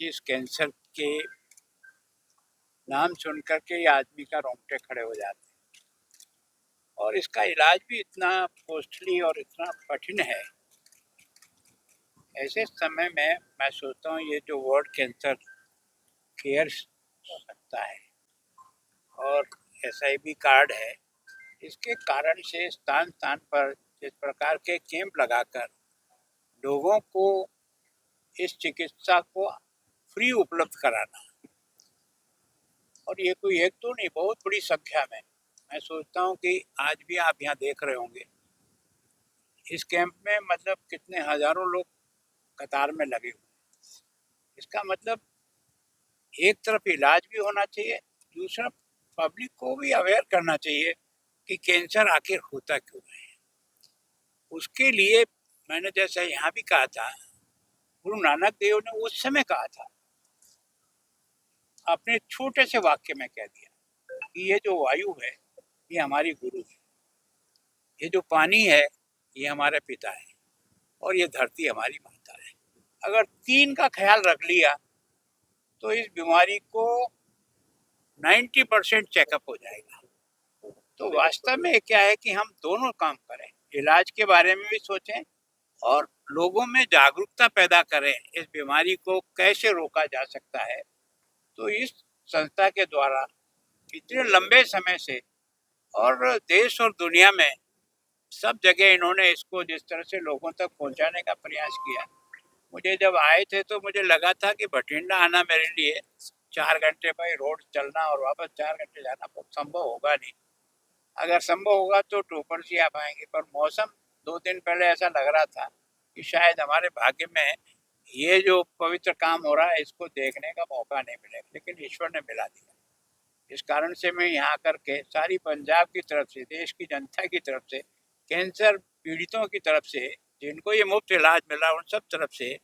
जिस कैंसर के नाम सुन करके ये आदमी का रोंगटे खड़े हो जाते हैं। और इसका इलाज भी इतना कॉस्टली और इतना कठिन है। ऐसे समय में मैं सोचता हूँ ये जो वर्ल्ड कैंसर केयर सकता है और एस आई बी कार्ड है, इसके कारण से स्थान स्थान पर इस प्रकार के कैंप लगाकर लोगों को इस चिकित्सा को फ्री उपलब्ध कराना। और ये कोई एक तो नहीं, बहुत बड़ी संख्या में। मैं सोचता हूँ कि आज भी आप यहाँ देख रहे होंगे। इस कैंप में मतलब कितने हज़ारों लोग कतार में लगे हुए इसका मतलब एक तरफ़ इलाज भी होना चाहिए, दूसरा पब्लिक को भी अवेयर करना चाहिए कि कैंसर आखिर होता क्यों है। उसके लिए मैंने जैसा यहाँ भी कहा था, गुरु नानक देव ने उस समय कहा था अपने छोटे से वाक्य में कह दिया कि ये जो वायु है, ये हमारी गुरु है। ये जो पानी है, ये हमारे पिता है और ये धरती हमारी माता है। अगर तीन का ख्याल रख लिया तो इस बीमारी को 90 परसेंट चेकअप हो जाएगा। तो वास्तव में क्या है कि हम दोनों काम करें, इलाज के बारे में भी सोचें और लोगों में जागरूकता पैदा करें इस बीमारी को कैसे रोका जा सकता है। तो इस संस्था के द्वारा इतने लंबे समय से और देश और दुनिया में सब जगह इन्होंने इसको जिस तरह से लोगों तक पहुँचाने का प्रयास किया। मुझे जब आए थे तो मुझे लगा था कि बठिंडा आना मेरे लिए चार घंटे भाई रोड चलना और वापस चार घंटे जाना बहुत संभव होगा नहीं। अगर संभव होगा तो टोपर से आ पाएँगे पर मौसम दो दिन पहले ऐसा लग रहा था कि शायद हमारे भाग्य में ये जो पवित्र काम हो रहा है, इसको देखने का मौका नहीं मिलेगा लेकिन ईश्वर ने मिला दिया। इस कारण से मैं यहाँ करके सारी पंजाब की तरफ़ से, देश की जनता की तरफ़ से, कैंसर पीड़ितों की तरफ़ से, जिनको ये मुफ़्त इलाज मिला, उन सब तरफ़ से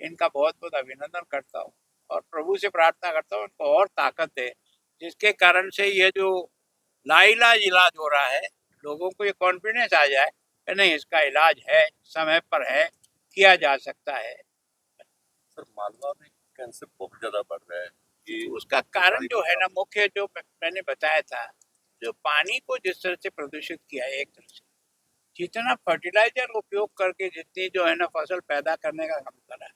इनका बहुत बहुत अभिनंदन करता हूँ और प्रभु से प्रार्थना करता हूँ उनको और ताकत दे, जिसके कारण से ये जो लाइलाज इलाज हो रहा है, लोगों को ये कॉन्फिडेंस आ जाए कि नहीं, इसका इलाज है, समय पर है, किया जा सकता है। सर मालवा में कैंसर बहुत ज़्यादा बढ़ रहा है ये उसका कारण जो है ना, मुख्य जो मैंने बताया था, जो पानी को जिस तरह से प्रदूषित किया है, एक तरह से, जितना फर्टिलाइज़र उपयोग करके जितनी जो है ना फ़सल पैदा करने का काम करा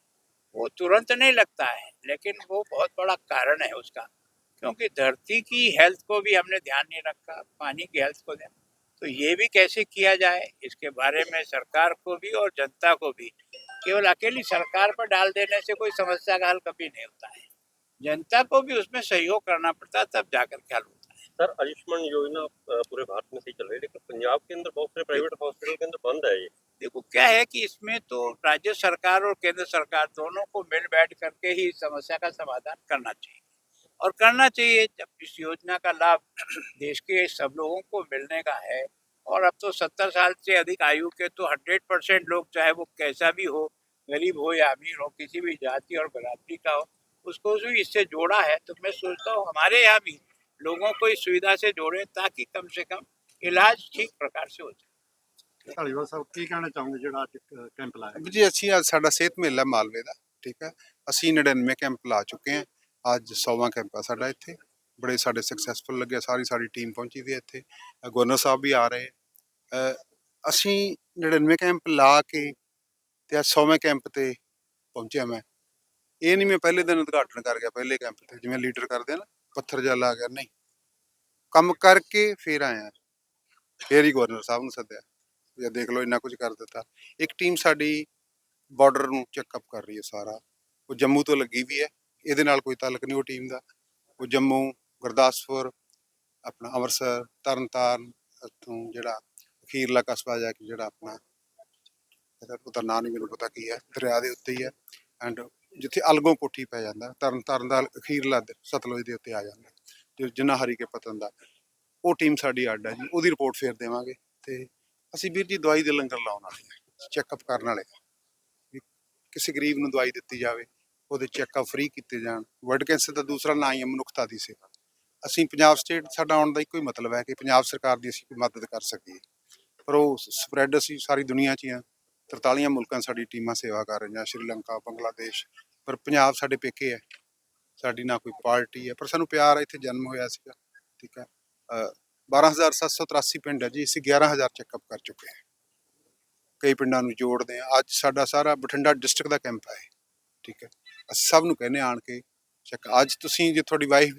वो तुरंत नहीं लगता है, लेकिन वो बहुत बड़ा कारण है उसका, क्योंकि धरती की हेल्थ को भी हमने ध्यान नहीं रखा, पानी की हेल्थ को ध्यान तो ये भी कैसे किया जाए, इसके बारे में सरकार को भी और जनता को भी केवल अकेली सरकार पर डाल देने से कोई समस्या का हल कभी नहीं होता है। जनता को भी उसमें सहयोग करना पड़ता है तब जाकर ख्याल होता है। सर आयुष्मान योजना पूरे भारत में सही चल रही है लेकिन पंजाब के अंदर बहुत सारे प्राइवेट हॉस्पिटल के अंदर बंद है ये। देखो क्या है कि इसमें तो राज्य सरकार और केंद्र सरकार दोनों को मिल बैठ करके ही इस समस्या का समाधान करना चाहिए। और करना चाहिए जब इस योजना का लाभ देश के सब लोगों को मिलने का है और अब तो सत्तर साल से अधिक आयु के तो हंड्रेड परसेंट लोग चाहे वो कैसा भी हो गरीब हो या अमीर हो किसी भी जाति और बरादरी का हो उसको भी इससे जोड़ा है तो मैं सोचता हूँ हमारे यहाँ भी लोगों को इस सुविधा से जोड़े ताकि कम से कम इलाज ठीक प्रकार से हो जाए ਢਾਲੀਵਾਲ ਸਾਹਿਬ ਕੀ ਕਹਿਣਾ ਚਾਹੋਗੇ ਜਿਹੜਾ ਅੱਜ ਕੈਂਪ ਲਾਇਆ ਵੀਰ ਜੀ ਅਸੀਂ ਅੱਜ ਸਾਡਾ ਸਿਹਤ ਮੇਲਾ ਮਾਲਵੇ ਦਾ ਠੀਕ ਹੈ ਅਸੀਂ 99 ਕੈਂਪ ਲਾ ਚੁੱਕੇ ਹਾਂ ਅੱਜ 100ਵਾਂ ਕੈਂਪ ਆ ਸਾਡਾ ਇੱਥੇ ਬੜੇ ਸਾਡੇ ਸਕਸੈਸਫੁਲ ਲੱਗਿਆ ਸਾਰੀ ਸਾਡੀ ਟੀਮ ਪਹੁੰਚੀ ਦੀ ਹੈ ਇੱਥੇ ਗਵਰਨਰ ਸਾਹਿਬ ਵੀ ਆ ਰਹੇ। ਅਸੀਂ 99 ਕੈਂਪ ਲਾ ਕੇ ਤੇ ਅੱਜ 100ਵੇਂ ਕੈਂਪ ਤੇ ਪਹੁੰਚਿਆ ਮੈਂ। ਇਹ ਨਹੀਂ ਮੈਂ ਪਹਿਲੇ ਦਿਨ ਉਦਘਾਟਨ ਕਰ ਗਿਆ ਪਹਿਲੇ ਕੈਂਪ ਤੇ, ਜਿਵੇਂ ਲੀਡਰ ਕਰਦੇ ਆ ਨਾ, ਪੱਥਰ ਜਾ ਲਾ ਗਿਆ, ਨਹੀਂ। ਕੰਮ ਕਰਕੇ ਫੇਰ ਆਇਆ ਫੇਰ ਹੀ ਗਵਰਨਰ ਸਾਹਿਬ ਨੂੰ ਸੱਦਿਆ। ਜਾਂ ਦੇਖ ਲਓ ਇੰਨਾ ਕੁਝ ਕਰ ਦਿੱਤਾ। ਇੱਕ ਟੀਮ ਸਾਡੀ ਬਾਰਡਰ ਨੂੰ ਚੈੱਕਅਪ ਕਰ ਰਹੀ ਹੈ ਸਾਰਾ। ਉਹ ਜੰਮੂ ਤੋਂ ਲੱਗੀ ਵੀ ਹੈ। ਇਹਦੇ ਨਾਲ ਕੋਈ ਤਾਲਕ ਨਹੀਂ ਉਹ ਟੀਮ ਦਾ। ਉਹ ਜੰਮੂ ਗੁਰਦਾਸਪੁਰ, ਆਪਣਾ ਅੰਮ੍ਰਿਤਸਰ, ਤਰਨਤਾਰਨ ਤੋਂ ਜਿਹੜਾ ਅਖੀਰਲਾ ਕਸਬਾ ਜਾ ਕੇ ਜਿਹੜਾ ਆਪਣਾ ਇਹਦਾ ਉਹਦਾ ਨਾਂ ਨਹੀਂ ਮੈਨੂੰ ਪਤਾ ਕੀ ਹੈ, ਦਰਿਆ ਦੇ ਉੱਤੇ ਹੀ ਹੈ ਐਂਡ ਜਿੱਥੇ ਅਲਗੋਂ ਕੋਠੀ ਪੈ ਜਾਂਦਾ, ਤਰਨਤਾਰਨ ਦਾ ਅਖੀਰਲਾ ਸਤਲੁਜ ਦੇ ਉੱਤੇ ਆ ਜਾਂਦਾ ਜੋ ਜਿੰਨਾ ਹਰੀ ਕੇ ਪਤਨ ਦਾ, ਉਹ ਟੀਮ ਸਾਡੀ ਅੱਡ ਹੈ ਜੀ, ਉਹਦੀ ਰਿਪੋਰਟ ਫੇਰ ਦੇਵਾਂਗੇ ਤੇ ਅਸੀਂ ਵੀਰ ਜੀ ਦਵਾਈ ਦੇ ਲੰਗਰ ਲਾਉਣ ਵਾਲੇ ਹਾਂ ਚੈੱਕਅਪ ਕਰਨ ਵਾਲੇ ਹਾਂ। ਕਿਸੇ ਗਰੀਬ ਨੂੰ ਦਵਾਈ ਦਿੱਤੀ ਜਾਵੇ, ਉਹਦੇ ਚੈੱਕਅਪ ਫ੍ਰੀ ਕੀਤੇ ਜਾਣ ਵਰਲਡ ਕੈਂਸਰ ਦਾ ਦੂਸਰਾ ਨਾਂ ਹੀ ਹੈ ਮਨੁੱਖਤਾ ਦੀ ਸੇਵਾ ਅਸੀਂ ਪੰਜਾਬ ਸਟੇਟ ਸਾਡਾ ਆਉਣ ਦਾ ਇੱਕੋ ਹੀ ਮਤਲਬ ਹੈ ਕਿ ਪੰਜਾਬ ਸਰਕਾਰ ਦੀ ਅਸੀਂ ਕੋਈ ਮਦਦ ਕਰ ਸਕੀਏ। ਪਰ ਉਹ ਸਪਰੈਡ ਅਸੀਂ ਸਾਰੀ ਦੁਨੀਆ 'ਚ ਹੀ ਆ। 43 ਮੁਲਕਾਂ ਸਾਡੀ ਟੀਮਾਂ ਸੇਵਾ ਕਰ ਰਹੀਆਂ ਸ਼੍ਰੀਲੰਕਾ ਬੰਗਲਾਦੇਸ਼। ਪਰ ਪੰਜਾਬ ਸਾਡੇ ਪੇਕੇ ਹੈ। ਸਾਡੀ ਨਾ ਕੋਈ ਪਾਰਟੀ ਹੈ। ਪਰ ਸਾਨੂੰ ਪਿਆਰ ਇੱਥੇ ਜਨਮ ਹੋਇਆ ਸੀਗਾ। ਠੀਕ ਹੈ। ਅ, 12783 ਪਿੰਡ ਹੈ ਜੀ। ਅਸੀਂ 11000 ਚੈੱਕਅਪ ਕਰ ਚੁੱਕੇ ਹਾਂ। ਕਈ ਪਿੰਡਾਂ ਨੂੰ ਜੋੜਦੇ ਹਾਂ। ਅੱਜ ਸਾਡਾ ਸਾਰਾ ਬਠਿੰਡਾ ਡਿਸਟ੍ਰਿਕਟ ਦਾ ਕੈਂਪ ਹੈ। ਠੀਕ ਹੈ। ਅਸੀਂ ਸਭ ਨੂੰ ਕਹਿੰਦੇ ਹਾਂ ਆਣ ਕੇ ਚੈੱਕ ਅੱਜ ਤੁਸੀਂ ਜੇ ਤੁਹਾਡੀ ਵਾਈਫ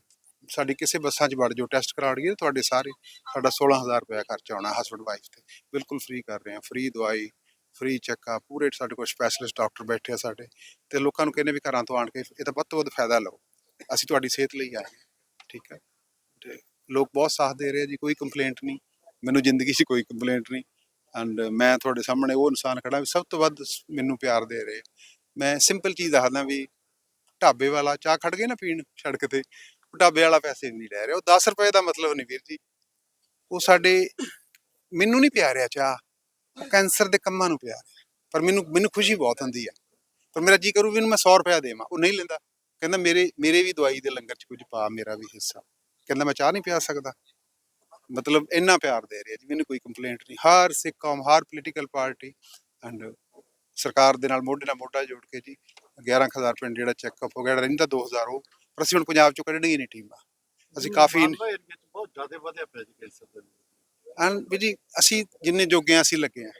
ਸਾਡੀ ਕਿਸੇ ਬੱਸਾਂ 'ਚ ਵੜ ਜਾਓ ਟੈਸਟ ਕਰਾਉਣਗੇ ਤੁਹਾਡੇ ਸਾਰੇ ਸਾਡਾ 16000 ਰੁਪਏ ਖਰਚਾ ਆਉਣਾ ਹਸਬੰਡ ਵਾਈਫ ਤੇ। ਬਿਲਕੁਲ ਫ੍ਰੀ ਕਰ ਰਹੇ ਹਾਂ ਫ੍ਰੀ ਦਵਾਈ ਫ੍ਰੀ ਚੈੱਕਅਪ ਪੂਰੇ ਸਾਡੇ ਕੋਲ ਸਪੈਸ਼ਲਿਸਟ ਡਾਕਟਰ ਬੈਠੇ ਆ ਸਾਡੇ ਤੇ ਲੋਕਾਂ ਨੂੰ ਕਹਿੰਦੇ ਵੀ ਘਰਾਂ ਤੋਂ ਆਣ ਕੇ ਇਹ ਤਾਂ ਵੱਧ ਤੋਂ ਵੱਧ ਫਾਇਦਾ ਲਓ। ਅਸੀਂ ਤੁਹਾਡੀ ਸਿਹਤ ਲਈ ਆਏ ਹਾਂ, ਠੀਕ ਹੈ ਲੋਕ ਬਹੁਤ ਸਾਥ ਦੇ ਰਹੇ ਆ ਜੀ, ਕੋਈ ਕੰਪਲੇਂਟ ਨਹੀਂ, ਮੈਨੂੰ ਜ਼ਿੰਦਗੀ 'ਚ ਕੋਈ ਕੰਪਲੇਂਟ ਨਹੀਂ। ਐਂਡ ਮੈਂ ਤੁਹਾਡੇ ਸਾਹਮਣੇ ਉਹ ਇਨਸਾਨ ਖੜਾ ਵੀ ਸਭ ਤੋਂ ਵੱਧ ਮੈਨੂੰ ਪਿਆਰ ਦੇ ਰਹੇ ਮੈਂ ਸਿੰਪਲ ਚੀਜ਼ ਦੱਸਦਾ ਵੀ ਢਾਬੇ ਵਾਲਾ ਚਾਹ ਖੜ ਗਏ ਨਾ ਪੀਣ, ਸੜਕ ਤੇ ਢਾਬੇ ਵਾਲਾ ਪੈਸੇ ਨਹੀਂ ਲੈ ਰਿਹਾ। ਉਹ 10 ਰੁਪਏ ਦਾ ਮਤਲਬ ਨਹੀਂ ਵੀਰ ਜੀ। ਉਹ ਸਾਡੇ, ਮੈਨੂੰ ਨਹੀਂ ਪਿਆਰਿਆ ਚਾਹ। ਕੈਂਸਰ ਦੇ ਕੰਮਾਂ ਨੂੰ ਪਿਆਰ ਪਰ ਮੈਨੂੰ ਮੈਨੂੰ ਖੁਸ਼ੀ ਬਹੁਤ ਹੁੰਦੀ ਆ। ਪਰ ਮੇਰਾ ਜੀ ਕਰੂ ਵੀ ਇਹਨੂੰ ਮੈਂ 100 ਰੁਪਇਆ ਦੇਵਾਂ। ਉਹ ਨਹੀਂ ਲੈਂਦਾ। ਕਹਿੰਦਾ ਮੇਰੇ ਮੇਰੇ ਵੀ ਦਵਾਈ ਦੇ ਲੰਗਰ 'ਚ ਕੁਝ ਪਾ, ਮੇਰਾ ਵੀ ਹਿੱਸਾ। ਕਹਿੰਦਾ ਮੈਂ ਚਾਹ ਨਹੀਂ ਪਿਆ ਸਕਦਾ। ਮਤਲਬ ਇੰਨਾ ਪਿਆਰ ਦੇ ਰਿਹਾ ਜੀ। ਮੈਨੂੰ ਕੋਈ ਕੰਪਲੇਂਟ ਨਹੀਂ। ਹਰ ਸਿੱਖ ਕੌਮ ਹਰ ਪੋਲੀਟੀਕਲ ਪਾਰਟੀ ਐਂਡ ਸਰਕਾਰ ਦੇ ਨਾਲ ਮੋਢੇ ਨਾਲ ਮੋਢਾ ਜੋੜ ਕੇ ਜੀ 11000 ਪਿੰਡ ਜਿਹੜਾ ਚੈੱਕਅਪ ਹੋ ਗਿਆ ਰਹਿੰਦਾ 2000 ਉਹ ਪਰ ਅਸੀਂ ਹੁਣ ਪੰਜਾਬ ਚੋਂ ਕੱਢਣੀ ਨਹੀਂ ਟੀਮਾਂ। ਅਸੀਂ ਕਾਫੀ ਬਹੁਤ ਜ਼ਿਆਦਾ ਵਧਿਆ ਪਿਆ ਜੀ ਕੈਂਸਰ ਦੇ ਵੀ ਜੀ ਅਸੀਂ ਜਿੰਨੇ ਜੋਗੇ ਹਾਂ ਅਸੀਂ ਲੱਗੇ ਹਾਂ।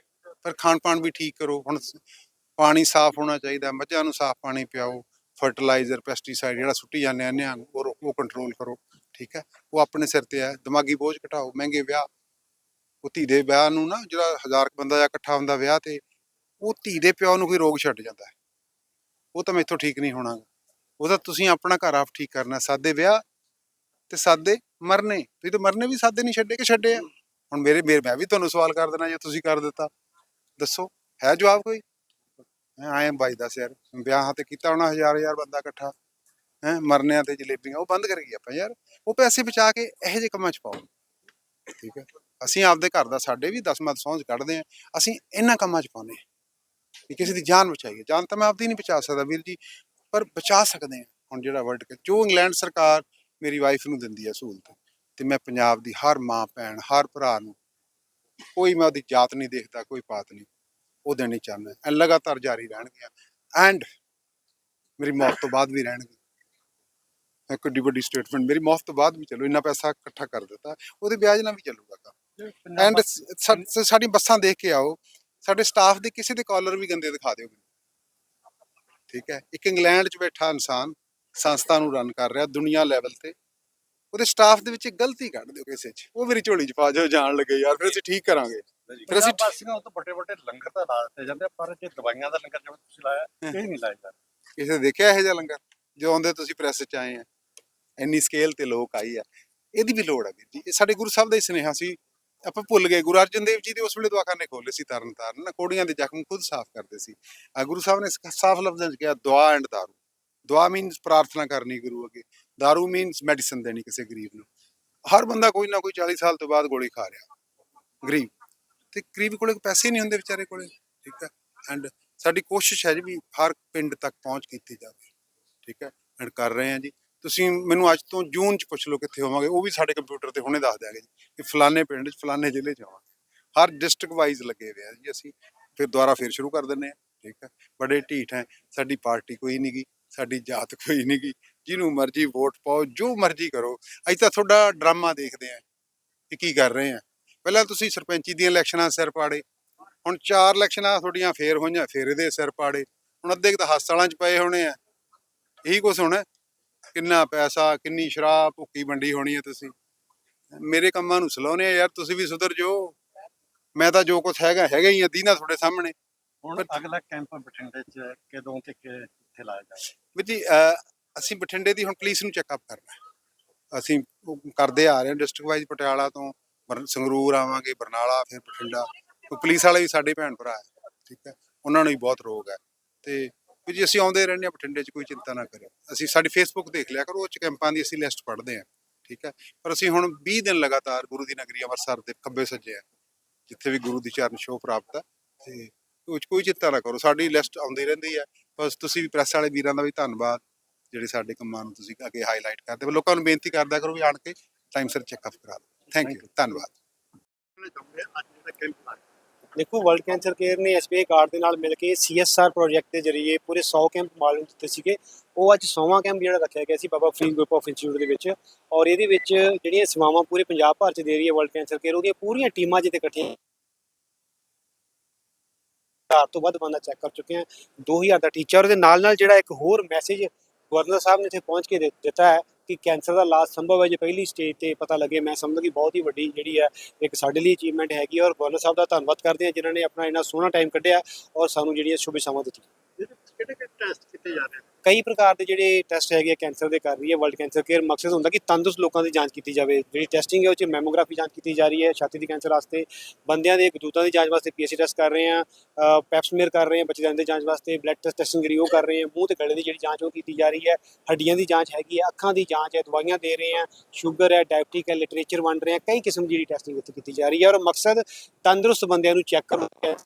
ਪਰ ਖਾਣ ਪਾਣ ਵੀ ਠੀਕ ਕਰੋ। ਹੁਣ ਪਾਣੀ ਸਾਫ਼ ਹੋਣਾ ਚਾਹੀਦਾ ਮੱਝਾਂ ਨੂੰ ਸਾਫ਼ ਪਾਣੀ ਪਿਆਓ ਫਰਟੀਲਾਈਜ਼ਰ ਪੈਸਟੀਸਾਈਡ ਜਿਹੜਾ ਸੁੱਟੀ ਜਾਂਦੇ ਆ ਨਿਆਂ ਉਹ ਉਹ ਕੰਟਰੋਲ ਕਰੋ ਠੀਕ ਹੈ? ਉਹ ਆਪਣੇ ਸਿਰ ਤੇ ਹੈ ਦਿਮਾਗੀ ਬੋਝ ਘਟਾਓ ਮਹਿੰਗੇ ਵਿਆਹ। ਉਹ ਧੀ ਦੇ ਵਿਆਹ ਨੂੰ ਨਾ ਜਿਹੜਾ ਹਜ਼ਾਰ ਕੁ ਬੰਦਾ ਜਾਂ ਇਕੱਠਾ ਹੁੰਦਾ ਵਿਆਹ ਤੇ ਉਹ ਧੀ ਦੇ ਪਿਓ ਨੂੰ ਕੋਈ ਰੋਗ ਛੱਡ ਜਾਂਦਾ। ਉਹ ਤਾਂ ਮੈਥੋਂ ਠੀਕ ਨਹੀਂ ਹੋਣਾ ਉਹ ਤਾਂ ਤੁਸੀਂ ਆਪਣਾ ਘਰ ਆਪ ਠੀਕ ਕਰਨਾ ਸਾਦੇ ਵਿਆਹ ਤੇ ਸਾਦੇ ਮਰਨੇ। ਤੁਸੀਂ ਤਾਂ ਮਰਨੇ ਵੀ ਸਾਦੇ ਨਹੀਂ ਛੱਡੇ ਕਿ ਛੱਡੇ ਆ। ਹੁਣ ਮੇਰੇ ਮੇਰੇ, ਮੈਂ ਵੀ ਤੁਹਾਨੂੰ ਸਵਾਲ ਕਰ ਦੇਣਾ ਜੇ ਤੁਸੀਂ ਕਰ ਦਿੱਤਾ। ਦੱਸੋ, ਹੈ ਜਵਾਬ ਕੋਈ? ਮੈਂ ਆਏ ਬਾਈ ਦਾ ਸਿਰ ਵਿਆਹਾਂ ਤੇ ਕੀਤਾ ਹੋਣਾ ਹਜ਼ਾਰ ਹਜ਼ਾਰ ਬੰਦਾ ਇਕੱਠਾ। ਹੈ, ਮਰਨਿਆਂ ਤੇ ਜਲੇਬੀਆਂ, ਉਹ ਬੰਦ ਕਰ ਗਏ ਆਪਾਂ ਯਾਰ। ਉਹ ਪੈਸੇ ਬਚਾ ਕੇ ਇਹੋ ਜਿਹੇ ਕੰਮਾਂ 'ਚ ਪਾਓ। ਠੀਕ ਹੈ। ਅਸੀਂ ਆਪਦੇ ਘਰ ਦਾ ਸਾਡੇ ਵੀ ਦਸਮਤ ਸੌਂਜ ਕੱਢਦੇ ਆ ਅਸੀਂ ਇਹਨਾਂ ਕੰਮਾਂ 'ਚ ਪਾਉਂਦੇ ਹਾਂ। ਕਿ ਕਿਸੇ ਦੀ ਜਾਨ ਬਚਾਈਏ। ਜਾਨ ਤਾਂ ਮੈਂ ਆਪਦੀ ਨਹੀਂ ਬਚਾ ਸਕਦਾ ਵੀਰ ਜੀ। ਪਰ ਬਚਾ ਸਕਦੇ ਹਾਂ ਹੁਣ ਜਿਹੜਾ ਵਰਲਡ ਕੱਪ ਜੋ ਇੰਗਲੈਂਡ ਸਰਕਾਰ ਮੇਰੀ ਵਾਈਫ ਨੂੰ ਦਿੰਦੀ ਹੈ ਸਹੂਲਤ ਤੇ ਮੈਂ ਪੰਜਾਬ ਦੀ ਹਰ ਮਾਂ ਭੈਣ ਹਰ ਭਰਾ ਨੂੰ ਕੋਈ ਮੈਂ ਉਹਦੀ ਜਾਤ ਨਹੀਂ ਦੇਖਦਾ ਕੋਈ ਪਾਤ ਨਹੀਂ ਉਹ ਦੇਣੀ ਚਾਹੁੰਦਾ ਐ ਲਗਾਤਾਰ ਜਾਰੀ ਰਹਿਣਗੀਆਂ ਐਂਡ ਮੇਰੀ ਮੌਤ ਤੋਂ ਬਾਅਦ ਵੀ ਰਹਿਣਗੇ। ਇੱਕ ਏਡੀ ਵੱਡੀ ਸਟੇਟਮੈਂਟ ਮੇਰੀ ਮੌਤ ਤੋਂ ਬਾਅਦ ਵੀ ਚਲੋ ਇੰਨਾ ਪੈਸਾ ਇਕੱਠਾ ਕਰ ਦਿੱਤਾ ਉਹਦੇ ਵਿਆਜ ਨਾਲ ਵੀ ਚੱਲੂਗਾ ਕੰਮ। ਐਂਡ ਸਾਡੀ ਬੱਸਾਂ ਦੇਖ ਕੇ ਆਓ ਸਾਡੇ ਸਟਾਫ ਦੇ ਕਿਸੇ ਦੇ ਕਾਲਰ ਵੀ ਗੰਦੇ ਦਿਖਾ ਦਿਓ। ਠੀਕ ਹੈ? ਇੱਕ ਇੰਗਲੈਂਡ 'ਚ ਬੈਠਾ ਇਨਸਾਨ ਸੰਸਥਾ ਨੂੰ ਰਨ ਕਰ ਰਿਹਾ ਦੁਨੀਆ ਲੈਵਲ ਤੇ। ਉਹਦੇ ਸਟਾਫ ਦੇ ਵਿੱਚ ਇੱਕ ਗਲਤੀ ਕੱਢ ਦਿਓ ਕਿਸੇ 'ਚ। ਉਹ ਮੇਰੀ ਝੋਲੀ 'ਚ ਪਾ ਜਾਓ ਜਾਣ ਲੱਗੇ ਯਾਰ ਫਿਰ ਅਸੀਂ ਠੀਕ ਕਰਾਂਗੇ। ਫਿਰ ਅਸੀਂ ਵਾਸੀਆਂ ਨੂੰ ਤਾਂ ਵੱਡੇ ਵੱਡੇ ਲੰਗਰ ਤਾਂ ਲਾ ਦਿੱਤੇ ਜਾਂਦੇ ਪਰ ਜੇ ਦਵਾਈਆਂ ਦਾ ਲੰਗਰ ਜਿਵੇਂ ਤੁਸੀਂ ਲਾਇਆ ਇਹ ਨਹੀਂ ਲਾਇਆ ਕਿਸੇ ਨੇ ਦੇਖਿਆ ਇਹੋ ਜਿਹਾ ਲੰਗਰ? ਜੋ ਆਉਂਦੇ ਤੁਸੀਂ ਪ੍ਰੈਸ 'ਚ ਆਏ ਆ। ਇੰਨੀ ਸਕੇਲ ਤੇ ਲੋਕ ਆਈ ਆ। ਇਹਦੀ ਵੀ ਲੋੜ ਹੈ ਵੀਰ ਜੀ। ਇਹ ਸਾਡੇ ਗੁਰੂ ਸਾਹਿਬ ਦਾ ਹੀ ਸੁਨੇਹਾ ਸੀ ਆਪਾਂ ਭੁੱਲ ਗਏ, ਗੁਰੂ ਅਰਜਨ ਦੇਵ ਜੀ ਦੇ ਉਸ ਵੇਲੇ ਦਵਾਖਾਨੇ ਖੋਲੇ ਸੀ ਤਰਨ ਤਾਰਨ ਕੋੜੀਆਂ ਦੇ ਜ਼ਖਮ ਖੁਦ ਸਾਫ਼ ਕਰਦੇ ਸੀ। ਗੁਰੂ ਸਾਹਿਬ ਨੇ ਸਾਫ਼ ਲਫ਼ਜ਼ਾਂ 'ਚ ਕਿਹਾ, ਦੁਆ ਐਂਡ ਦਾਰੂ। ਦੁਆ ਮੀਨਸ ਪ੍ਰਾਰਥਨਾ ਕਰਨੀ ਗੁਰੂ ਅੱਗੇ, ਦਾਰੂ ਮੀਨਸ ਮੈਡੀਸਨ ਦੇਣੀ ਕਿਸੇ ਗਰੀਬ ਨੂੰ। ਹਰ ਬੰਦਾ ਕੋਈ ਨਾ ਕੋਈ 40 ਸਾਲ ਤੋਂ ਬਾਅਦ ਗੋਲੀ ਖਾ ਰਿਹਾ। ਗਰੀਬ। ਤੇ ਗਰੀਬ ਕੋਲੇ ਪੈਸੇ ਨਹੀਂ ਹੁੰਦੇ ਵਿਚਾਰੇ ਕੋਲੇ, ਠੀਕ ਹੈ? ਐਂਡ ਸਾਡੀ ਕੋਸ਼ਿਸ਼ ਹੈ ਜੀ ਵੀ ਹਰ ਪਿੰਡ ਤੱਕ ਪਹੁੰਚ ਕੀਤੀ ਜਾਵੇ। ਠੀਕ ਹੈ? ਐਂਡ ਕਰ ਰਹੇ ਹਾਂ ਜੀ। ਤੁਸੀਂ ਮੈਨੂੰ ਅੱਜ ਤੋਂ ਜੂਨ ਚ ਪੁੱਛ ਲਓ ਕਿੱਥੇ ਹੋਵਾਂਗੇ, ਉਹ ਵੀ ਸਾਡੇ ਕੰਪਿਊਟਰ ਤੇ ਹੁਣੇ ਦੱਸ ਦਿਆਂਗੇ ਜੀ ਕਿ ਫਲਾਣੇ ਪਿੰਡ 'ਚ, ਫਲਾਣੇ ਜ਼ਿਲ੍ਹੇ 'ਚ ਆਵਾਂਗੇ ਹਰ ਡਿਸਟ੍ਰਿਕਟ ਵਾਈਜ਼ ਲੱਗੇ ਹੋਏ ਆ ਜੀ ਅਸੀਂ, ਫਿਰ ਦੁਬਾਰਾ ਫਿਰ ਸ਼ੁਰੂ ਕਰ ਦਿੰਨੇ ਆ, ਠੀਕ ਹੈ ਬੜੇ ਢੀਠ ਹੈ ਸਾਡੀ ਪਾਰਟੀ ਕੋਈ ਨਹੀਂ ਨਹੀਂਗੀ ਸਾਡੀ ਜਾਤ ਕੋਈ ਨਹੀਂ ਨਹੀਂਗੀ ਜਿਹਨੂੰ ਮਰਜ਼ੀ ਵੋਟ ਪਾਓ, ਜੋ ਮਰਜ਼ੀ ਕਰੋ। ਅਸੀਂ ਤਾਂ ਤੁਹਾਡਾ ਡਰਾਮਾ ਦੇਖਦੇ ਆ ਕਿ ਕੀ ਕਰ ਰਹੇ ਆ। ਪਹਿਲਾਂ ਤੁਸੀਂ ਸਰਪੰਚੀ ਦੀਆਂ ਇਲੈਕਸ਼ਨਾਂ ਸਿਰ ਪਾੜੇ, ਹੁਣ ਚਾਰ ਇਲੈਕਸ਼ਨਾਂ ਤੁਹਾਡੀਆਂ ਫੇਰ ਹੋਈਆਂ, ਫੇਰ ਇਹਦੇ ਸਿਰ ਪਾੜੇ, ਹੁਣ ਅੱਧੇ ਕੁ ਤਾਂ ਹਸਪਤਾਲਾਂ 'ਚ ਪਏ ਹੋਣੇ ਆ। ਇਹੀ ਕੁਛ ਹੋਣਾ। ਕਿੰਨਾ ਪੈਸਾ ਕਿੰਨੀ ਸ਼ਰਾਬ ਭੁੱਕੀ ਵੰਡੀ ਹੋਣੀ ਹੈ ਤੁਸੀਂ। ਮੇਰੇ ਕੰਮਾਂ ਨੂੰ ਸਲਾਉਨੇ ਆ ਯਾਰ ਤੁਸੀਂ ਵੀ ਸੁਧਰ ਜੋ ਮੈਂ ਤਾਂ ਜੋ ਕੁਛ ਹੈਗਾ ਹੈਗਾ ਹੀ ਆ ਦੀਨਾ ਤੁਹਾਡੇ ਸਾਹਮਣੇ। ਹੁਣ ਅਗਲਾ ਕੈਂਪ ਬਠਿੰਡੇ 'ਚ ਕਦੋਂ ਤੇ ਕਿੱਥੇ ਲਾਇਆ ਜਾਏ? ਵੀ ਜੀ ਅਸੀਂ ਬਠਿੰਡੇ ਦੀ ਹੁਣ ਪੁਲਿਸ ਨੂੰ ਚੈੱਕਅਪ ਕਰਨਾ। ਅਸੀਂ ਕਰਦੇ ਆ ਰਹੇ ਹਾਂ ਡਿਸਟ੍ਰਿਕਟ ਵਾਈਜ਼ ਪਟਿਆਲਾ ਤੋਂ ਸੰਗਰੂਰ ਆਵਾਂਗੇ ਬਰਨਾਲਾ ਫਿਰ ਬਠਿੰਡਾ। ਪੁਲਿਸ ਵਾਲੇ ਵੀ ਸਾਡੇ ਭੈਣ ਭਰਾ ਹੈ ਠੀਕ ਹੈ। ਉਹਨਾਂ ਨੂੰ ਵੀ ਬਹੁਤ ਰੋਗ ਹੈ। ਤੇ ਵੀ ਜੀ ਅਸੀਂ ਆਉਂਦੇ ਰਹਿੰਦੇ ਹਾਂ ਬਠਿੰਡੇ 'ਚ ਕੋਈ ਚਿੰਤਾ ਨਾ ਕਰਿਓ ਅਸੀਂ ਸਾਡੀ ਫੇਸਬੁੱਕ ਦੇਖ ਲਿਆ ਕਰੋ ਉਹ 'ਚ ਕੈਂਪਾਂ ਦੀ ਅਸੀਂ ਲਿਸਟ ਪੜ੍ਹਦੇ ਹਾਂ ਠੀਕ ਹੈ? ਪਰ ਅਸੀਂ ਹੁਣ 20 ਦਿਨ ਲਗਾਤਾਰ ਗੁਰੂ ਦੀ ਨਗਰੀ ਅੰਮ੍ਰਿਤਸਰ ਦੇ ਖੱਬੇ ਸੱਜੇ ਆ ਜਿੱਥੇ ਵੀ ਗੁਰੂ ਦੀ ਚਰਨ ਛੋਹ ਪ੍ਰਾਪਤ ਹੈ ਤੇ ਉਹ 'ਚ ਕੋਈ ਚਿੰਤਾ ਨਾ ਕਰੋ। ਸਾਡੀ ਲਿਸਟ ਆਉਂਦੀ ਰਹਿੰਦੀ ਹੈ। ਬਸ ਤੁਸੀਂ ਵੀ ਪ੍ਰੈਸ ਵਾਲੇ ਵੀਰਾਂ ਦਾ ਵੀ ਧੰਨਵਾਦ ਜਿਹੜੇ ਸਾਡੇ ਕੰਮਾਂ ਨੂੰ ਤੁਸੀਂ ਅੱਗੇ ਹਾਈਲਾਈਟ ਕਰਦੇ ਹੋ। ਲੋਕਾਂ ਨੂੰ ਬੇਨਤੀ ਕਰਦਾ ਕਰੋ ਵੀ ਆਣ ਕੇ ਟਾਈਮ ਸਿਰ ਚੈੱਕਅਪ ਕਰਾ ਲਓ ਥੈਂਕ ਯੂ ਧੰਨਵਾਦ। ਆ ਅੱਜ ਜਿਹੜਾ ਕੈਂਪ ਦੇਖੋ ਵਰਲਡ ਕੈਂਸਰ ਕੇਅਰ ਨੇ ਐਸਬੀਆਈ ਕਾਰਡ ਦੇ ਨਾਲ ਮਿਲ ਕੇ ਸੀਐਸਆਰ ਪ੍ਰੋਜੈਕਟ ਦੇ ਜ਼ਰੀਏ ਪੂਰੇ 100 ਕੈਂਪ ਮਾਲੂਮ ਦਿੱਤੇ ਸੀਗੇ। ਉਹ ਅੱਜ 100ਵਾਂ ਕੈਂਪ ਜਿਹੜਾ ਰੱਖਿਆ ਗਿਆ ਸੀ Baba Farid group of institute ਦੇ ਵਿੱਚ ਔਰ ਇਹਦੇ ਵਿੱਚ ਜਿਹੜੀਆਂ ਸੇਵਾਵਾਂ ਪੂਰੇ ਪੰਜਾਬ ਭਰ ਚ ਦੇ ਰਹੀ ਹੈ ਵਰਲਡ ਕੈਂਸਰ ਕੇਅਰ ਉਹਦੀਆਂ ਪੂਰੀਆਂ ਟੀਮਾਂ ਜਿੱਥੇ ਇਕੱਠੀਆਂ ਹਜ਼ਾਰ ਤੋਂ ਵੱਧ ਬੰਦਾ ਚੈੱਕ ਕਰ ਚੁੱਕੇ ਆ। 2000 ਦਾ ਟੀਚਰ ਦੇ ਨਾਲ ਨਾਲ ਜਿਹੜਾ ਇੱਕ ਹੋਰ ਮੈਸੇਜ ਗਵਰਨਰ ਸਾਹਿਬ ਨੇ ਇੱਥੇ ਪਹੁੰਚ ਕੇ ਦਿੱਤਾ ਹੈ ਕਿ ਕੈਂਸਰ ਦਾ ਇਲਾਜ ਸੰਭਵ ਹੈ ਜੇ ਪਹਿਲੀ ਸਟੇਜ ਤੇ ਪਤਾ ਲੱਗੇ, ਮੈਂ ਸਮਝਦਾ ਕਿ ਬਹੁਤ ਹੀ ਵੱਡੀ ਜਿਹੜੀ ਹੈ, ਇੱਕ ਸਾਡੇ ਲਈ ਅਚੀਵਮੈਂਟ ਹੈਗੀ ਔਰ ਗਵਰਨਰ ਸਾਹਿਬ ਦਾ ਧੰਨਵਾਦ ਕਰਦੇ ਹਾਂ ਜਿਨ੍ਹਾਂ ਨੇ ਆਪਣਾ ਇੰਨਾ ਸੋਹਣਾ ਟਾਈਮ ਕੱਢਿਆ ਔਰ ਸਾਨੂੰ ਜਿਹੜੀਆਂ ਸ਼ੁਭ ਸਮਾਂ ਦਿੱਤੀ ਕਿਹੜੇ ਕਿਹੜੇ ਟੈਸਟ ਕੀਤੇ ਜਾ ਰਹੇ ਨੇ? ਕਈ ਪ੍ਰਕਾਰ ਦੇ ਜਿਹੜੇ ਟੈਸਟ ਹੈਗੇ ਆ ਕੈਂਸਰ ਦੇ ਕਰ ਰਹੀ ਹੈ ਵਰਲਡ ਕੈਂਸਰ ਕੇਅਰ ਮਕਸਦ ਹੁੰਦਾ ਕਿ ਤੰਦਰੁਸਤ ਲੋਕਾਂ ਦੀ ਜਾਂਚ ਕੀਤੀ ਜਾਵੇ। ਜਿਹੜੀ ਟੈਸਟਿੰਗ ਹੈ, ਉਹ ਚ ਮੈਮੋਗ੍ਰਾਫੀ ਜਾਂਚ ਕੀਤੀ ਜਾ ਰਹੀ ਹੈ, ਛਾਤੀ ਦੇ ਕੈਂਸਰ ਵਾਸਤੇ। ਬੰਦਿਆਂ ਦੇ ਗਦੂਤਾਂ ਦੀ ਜਾਂਚ ਵਾਸਤੇ ਪੀਐਸਸੀ ਟੈਸਟ ਕਰ ਰਹੇ ਆ ਪੈਪਸਮੀਅਰ ਕਰ ਰਹੇ ਆ ਬੱਚੇ ਦੇ ਜਾਂਚ ਵਾਸਤੇ ਬਲੱਡ ਟੈਸਟ ਟੈਸਟਿੰਗ ਜਿਹੜੀ ਉਹ ਕਰ ਰਹੇ ਆ ਮੂੰਹ ਤੇ ਗਲੇ ਦੀ ਜਿਹੜੀ ਜਾਂਚ ਉਹ ਕੀਤੀ ਜਾ ਰਹੀ ਹੈ। ਹੱਡੀਆਂ ਦੀ ਜਾਂਚ ਹੈਗੀ ਹੈ, ਅੱਖਾਂ ਦੀ ਜਾਂਚ ਹੈ, ਦਵਾਈਆਂ ਦੇ ਰਹੇ ਆ ਸ਼ੂਗਰ ਹੈ ਡਾਇਬਟਿਕ ਹੈ ਲਿਟਰੇਚਰ ਵੰਡ ਰਹੇ ਆ ਕਈ ਕਿਸਮ ਦੀ ਜਿਹੜੀ ਟੈਸਟਿੰਗ ਇੱਥੇ ਕੀਤੀ ਜਾ ਰਹੀ ਹੈ ਔਰ ਮਕਸਦ ਤੰਦਰੁਸਤ ਬੰਦਿਆਂ ਨੂੰ ਚੈੱਕ ਕਰਨਾ ਹੈ